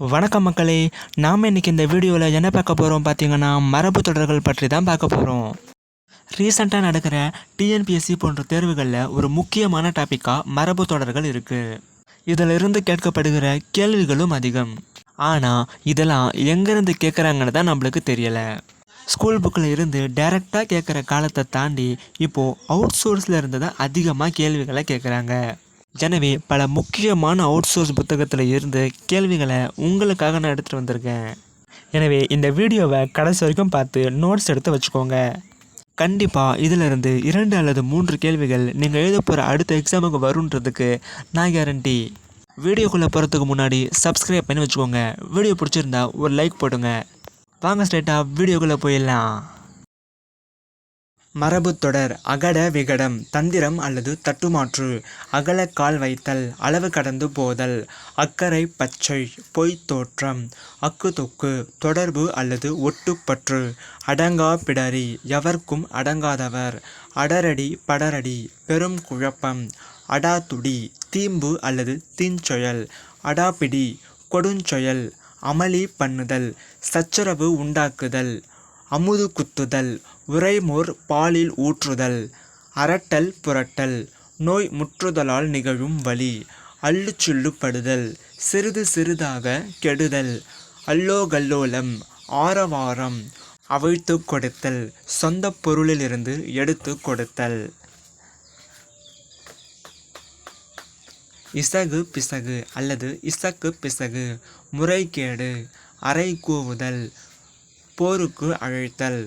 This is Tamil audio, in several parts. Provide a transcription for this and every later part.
வணக்கம் மக்களே நாம் இன்றைக்கி இந்த வீடியோவில் என்ன பார்க்க போகிறோம் பார்த்தீங்கன்னா மரபு தொடர்கள் பற்றி தான் பார்க்க போகிறோம் ரீசண்டாக நடக்கிற டிஎன்பிஎஸ்சி போன்ற தேர்வுகளில் ஒரு முக்கியமான டாப்பிக்காக மரபு தொடர்கள் இருக்குது இதில் இருந்து கேட்கப்படுகிற கேள்விகளும் அதிகம். ஆனால் இதெல்லாம் எங்கேருந்து கேட்குறாங்கன்னு தான் நம்மளுக்கு தெரியலை. ஸ்கூல் புக்கில் இருந்து டைரெக்டாக கேட்குற காலத்தை தாண்டி இப்போது அவுட் சோர்ஸில் இருந்து தான் அதிகமாக கேள்விகளை கேட்குறாங்க எனவே பல முக்கியமான அவுட் சோர்ஸ் புத்தகத்தில் இருந்து கேள்விகளை உங்களுக்காக நான் எடுத்துகிட்டு வந்திருக்கேன். எனவே இந்த வீடியோவை கடைசி வரைக்கும் பார்த்து நோட்ஸ் எடுத்து வச்சுக்கோங்க. கண்டிப்பாக இதிலிருந்து இரண்டு அல்லது மூன்று கேள்விகள் நீங்கள் எழுத போகிற அடுத்த எக்ஸாமுக்கு வருன்றதுக்கு நான் கேரண்டி வீடியோக்குள்ளே போகிறதுக்கு முன்னாடி சப்ஸ்கிரைப் பண்ணி வச்சுக்கோங்க. வீடியோ பிடிச்சிருந்தா ஒரு லைக் போடுங்க. வாங்க ஸ்ட்ரைட்டாக வீடியோக்குள்ளே போயிடலாம். மரபு தொடர் அகட விகடம் தந்திரம் அல்லது தட்டுமாற்று அகல கால் வைத்தல் அளவு கடந்து போதல் அக்கறை பச்சை பொய் தோற்றம் அக்கு தொக்கு தொடர்பு அல்லது ஒட்டுப்பற்று அடங்கா பிடரி எவர்க்கும் அடங்காதவர் அடரடி படரடி பெரும் குழப்பம் அடாத்துடி தீம்பு அல்லது தீஞ்சொயல் அடாபிடி கொடுஞ்சொயல் அமளி பண்ணுதல் சச்சரவு உண்டாக்குதல் அமுது குத்துதல் உறைமோர் பாலில் ஊற்றுதல் அரட்டல் புரட்டல் நோய் முற்றுதலால் நிகழும் வலி அள்ளுச்சுள்ளுப்படுதல் சிறிது சிறிதாக கெடுதல் அல்லோகல்லோலம் ஆரவாரம் அவிழ்த்து கொடுத்தல் சொந்த பொருளிலிருந்து எடுத்து கொடுத்தல். இசகு பிசகு அல்லது இசக்கு பிசகு முறைகேடு அறை கூவுதல் போருக்கு அழைத்தல்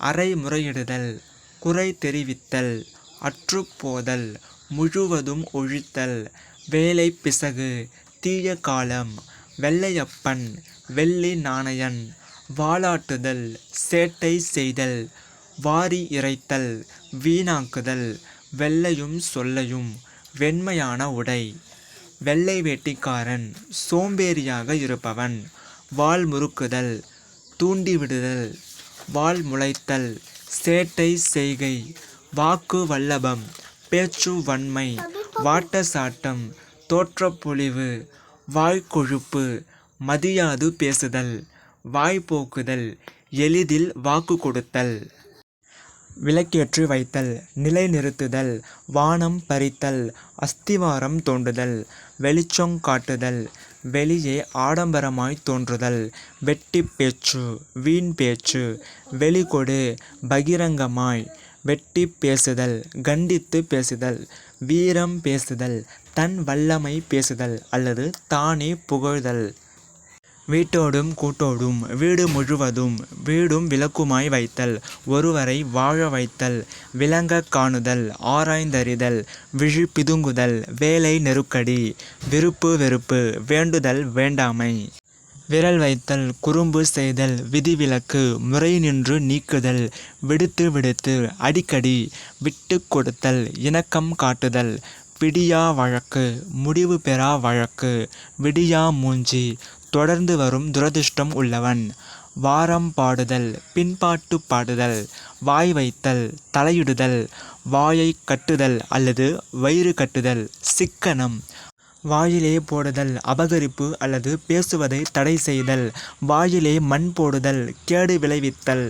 அறை முறையிடுதல் குறை தெரிவித்தல் அற்றுப்போதல் முழுவதும் ஒழித்தல் வேலை பிசகு தீய காலம் வெள்ளையப்பன் வெள்ளி நாணயன் வாலாட்டுதல் சேட்டை செய்தல் வாரி இறைத்தல் வீணாக்குதல் வெள்ளையும் சொல்லையும் வெண்மையான உடை வெள்ளை வேட்டிக்காரன் சோம்பேறியாக இருப்பவன் வால் முறுக்குதல் தூண்டிவிடுதல் வால் முளைத்தல் சேட்டை செய்கை வாக்கு வல்லபம் பேச்சு வன்மை வாட்டசாட்டம் தோற்றப்பொழிவு வாய்க்கொழுப்பு மதியாது பேசுதல் வாய்ப்போக்குதல் எளிதில் வாக்கு கொடுத்தல். விளக்கேற்றி வைத்தல் நிலைநிறுத்துதல் வானம் பறித்தல் அஸ்திவாரம் தோண்டுதல் வெளிச்சம் காட்டுதல் வெளியே ஆடம்பரமாய் தோன்றுதல். வெட்டி பேச்சு வீண் பேச்சு வெளிகொடு பகிரங்கமாய். வெட்டி பேசுதல் கண்டித்து பேசுதல் வீரம் பேசுதல் தன் வல்லமை பேசுதல் அல்லது தானே புகழ்தல். வீட்டோடும் கூட்டோடும் வீடு முழுவதும் வீடும் விளக்குமாய் வைத்தல் ஒருவரை வாழ வைத்தல் விளங்க காணுதல் ஆராய்ந்தறிதல் விழி பிதுங்குதல் வேலை நெருக்கடி விருப்பு வெறுப்பு வேண்டுதல் வேண்டாமை. விரல் வைத்தல் குறும்பு செய்தல் விதிவிலக்கு முறை நின்று நீக்குதல் விடுத்து விடுத்து அடிக்கடி விட்டு கொடுத்தல் இணக்கம் காட்டுதல் பிடியா வழக்கு முடிவு பெறா வழக்கு விடியா மூஞ்சி தொடர்ந்து வரும் துரதிர்ஷ்டம் உள்ளவன். வாரம் பாடுதல் பின்பாட்டு பாடுதல் வாய் வைத்தல் தலையிடுதல் வாயை கட்டுதல் அல்லது வயிறு கட்டுதல் சிக்கனம். வாயிலே போடுதல் அபகரிப்பு அல்லது பேசுவதை தடை செய்தல். வாயிலே மண் போடுதல் கேடு விளைவித்தல்.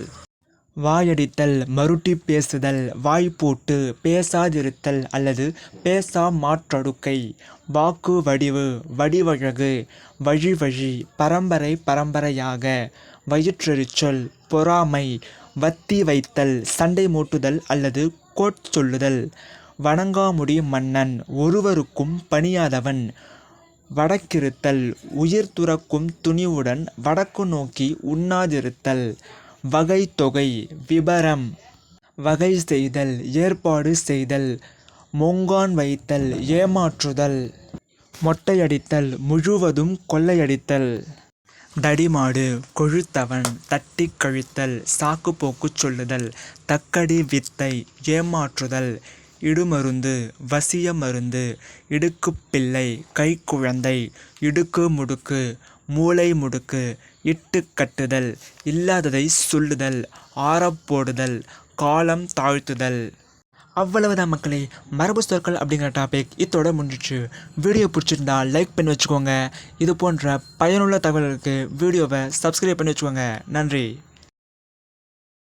வாயடித்தல் மருட்டி பேசுதல் வாய்ப்பூட்டு பேசாதிருத்தல் அல்லது பேசா மாற்றடுக்கை வாக்கு வடிவு வடிவழகு வழி வழி பரம்பரை பரம்பரையாக. வயிற்றெரிச்சல் பொறாமை வத்தி வைத்தல் சண்டை மூட்டுதல் அல்லது கோட் சொல்லுதல். வணங்காமுடி மன்னன் ஒருவருக்கும் பணியாதவன். வடக்கிருத்தல் உயிர் துறக்கும் துணிவுடன் வடக்கு நோக்கி உண்ணாதிருத்தல். வகை தொகை விபரம் வகை செய்தல் ஏற்பாடு செய்தல் மொங்கான் வைத்தல் ஏமாற்றுதல் மொட்டையடித்தல் முழுவதும் கொள்ளையடித்தல் தடிமாடு கொழுத்தவன் தட்டி கழித்தல் சாக்கு போக்கு சொல்லுதல் தக்கடி வித்தை ஏமாற்றுதல் இடுமருந்து வசிய மருந்து இடுக்குப்பிள்ளை கைக்குழந்தை இடுக்கு முடுக்கு மூளை முடுக்கு இட்டு கட்டுதல் இல்லாததை சொல்லுதல் ஆறப்போடுதல் காலம் தாழ்த்துதல். அவ்வளவுதான் மக்களே. மரபு சொற்கள் அப்படிங்கிற டாபிக் இதோட முடிஞ்சிச்சு. வீடியோ பிடிச்சிருந்தா லைக் பண்ணி வச்சுக்கோங்க. இது போன்ற பயனுள்ள தகவல்களுக்கு வீடியோவை சப்ஸ்கிரைப் பண்ணி வச்சுக்கோங்க. நன்றி.